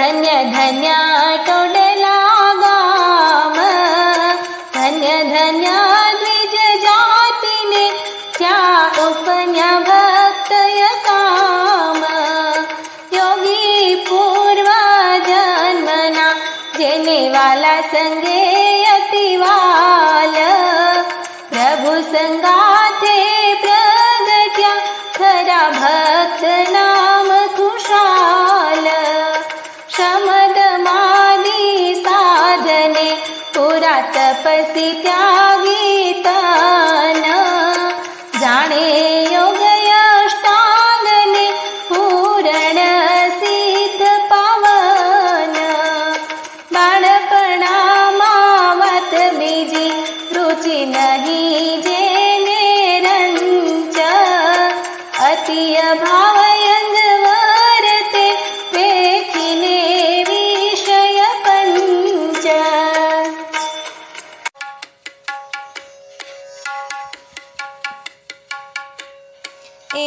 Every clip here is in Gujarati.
धन्य धन्याम धन्य धन्यापन्या भक्त काम योगी पूर्वा जनमना जनेवालाे यतिवा प्रभु संगा त्यागी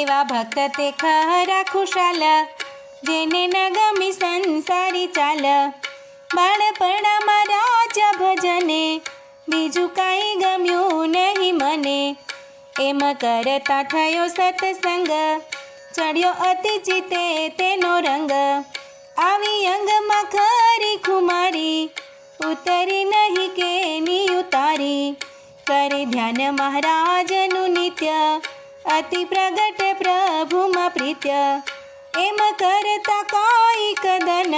એવા ભક્ત તે ખરા ખુશાલ. જેને ન ગમી સંસારી ચાલ. બાળપણામાં રાજા ભજને, બીજું કાંઈ ગમ્યું નહીં મને. એમ કરતા થયો સત્સંગ, ચડ્યો અતિ જીતે તેનો રંગ. આવી અંગમાં ખરી ખુમારી, ઉતરી નહીં કે ની ઉતારી. કરે ધ્યાન મહારાજનું નિત્ય અતિ પ્રગટ પ્રભુમાં પ્રીત્ય. એમ કરતા કોઈ કદન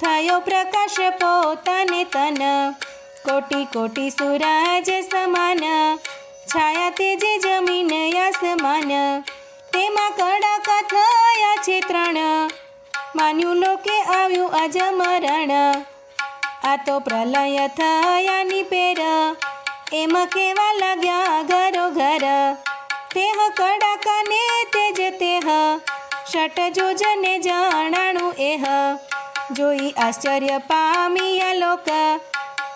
થયો પ્રકાશ પોતાને તન. કોટી કોટી સુરાજ સમાન. છાયા તેજે જમીન આસમાન. તેમાં કડક થયા છે ત્રણ. માન્યું લોકે આવ્યું અજમરણ આ તો પ્રલય થયાની પેર. એમ કેવા લાગ્યા ઘરો ઘર તેહ કડાકાને તેજ તેહ. શટ જોજને જણાણું એહ. જોઈ આશ્ચર્ય પામ્યા લોક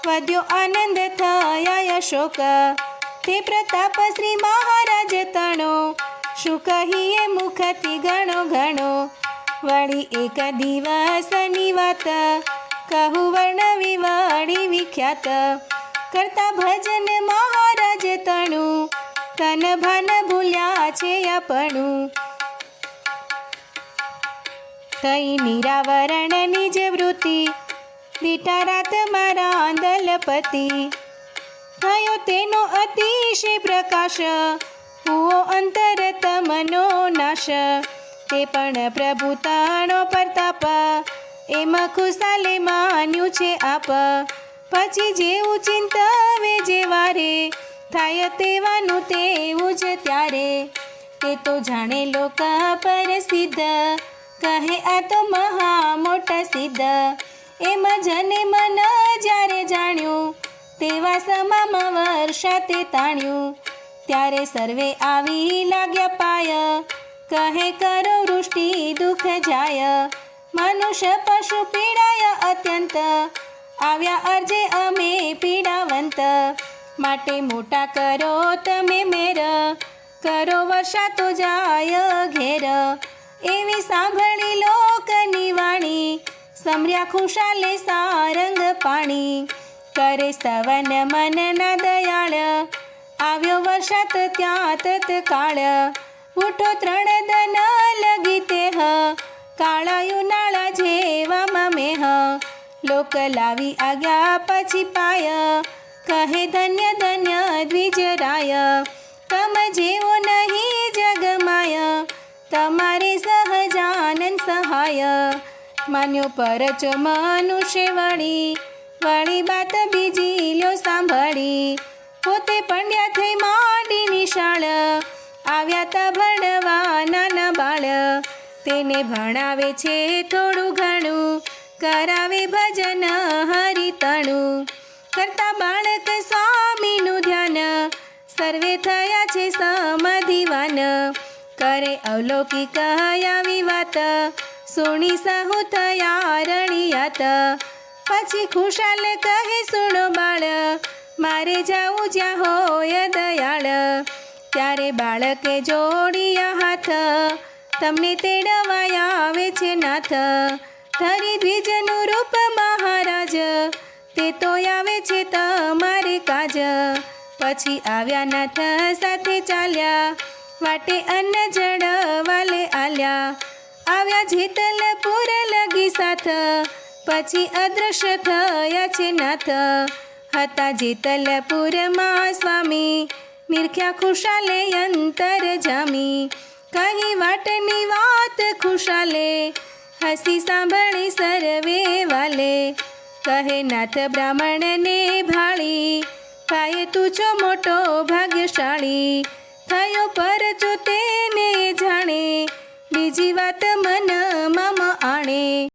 વધ્યો આનંદ થયા અશોક તે પ્રતાપ શ્રી મહારાજ તણો. શું કહીએ મુખથી ઘણો ઘણો વળી એક દિવસની વાત. કહું વર્ણવી વળી વિખ્યાત. કરતા ભજન મહારાજ તન ભાન ભૂલ્યા છે આપણું. થઈ નિરાવરણની જ વૃત્તિ દીટા રાત મારા દલપતિ થયો તેનો અતિશય પ્રકાશ, હુઓ અંતર તમનો નાશ તે પણ પ્રભુ તાણો પરતાપ, એમાં ખુશાલે માન્યું છે આપ. પછી જેવું ચિંતાવે જે વારે થાય તેવાનું તેવું જ ત્યારે. તે તો જાણે લોક પર સિદ્ધ. કહે, આ તો મહા મોટા સિદ્ધ. એમ જને મન જ્યારે જાણ્યું, તેવા સમામાં વર્ષા તે તાણ્યું. ત્યારે સર્વે આવી લાગ્યા પાય. કહે, કરો વૃષ્ટિ દુઃખ જાય. મનુષ્ય પશુ પીડાય અત્યંત. આવ્યા અર્જે અમે પીડાવંત. માટે મોટા કરો તમે મેર કરો વર્ષા તો જાય ઘેર એવી સાંભળી લોકની વાણી સમર્યા ખુશાલે સારંગ પાણી કરે સ્તવન મનના દયાળ આવ્યો વર્ષાત ત્યાં તત્કાળ ઉઠો ત્રણ દન લગી તેહ કાળાયું નાળા જેવામાં મેહ લોક લાવી આવ્યા પછી પાય કહે ધન્ય ધન્ય દ્વિજરાય, તમ જેવો નહીં જગમાય, તમારે સહજાનંદ સહાય. માન્યો પરચો મનુષ્ય વળી વળી બાત બીજી લ્યો સાંભળી. પોતે પંડ્યા થઈ માંડી નિશાળ, આવ્યા તા ભણવા નાના બાળ તેને ભણાવે છે થોડું ઘણું, કરાવે ભજન હરિતણું કરતા બાળક સ્વામીનું ધ્યાન. સર્વે થયા છે સમાધિવાન. કરે અવલૌકિક આવી વાત. સુણી સહુ થયા રણિયાત. પછી ખુશાલ કહે, સુણો બાળ, મારે જાવું જ્યાં હોય દયાળ. ત્યારે બાળકે જોડિયા હાથ. તમને તેડવાય આવે છે નાથ. ધરી દ્વિજનું તે તો આવે છે તમારે કાજ પછી આવ્યા નાથ સાથે ચાલ્યા વાટે અન્ન જળ વાલે આલ્યા આવ્યા જેતલપુર લગી સાથ પછી અદ્રશ્ય થયા છે નાથ હતા જેતલપુરમાં સ્વામી નિરખ્યા ખુશાલે અંતર જામી કહી વાટની વાત ખુશાલે હસી સાંભળી સર્વે વાલે કહે નાથ બ્રાહ્મણને ભાળી કાય તું છો મોટો ભાગ્યશાળી થયો પર જો તેને જાણે બીજી વાત મન મમ આણે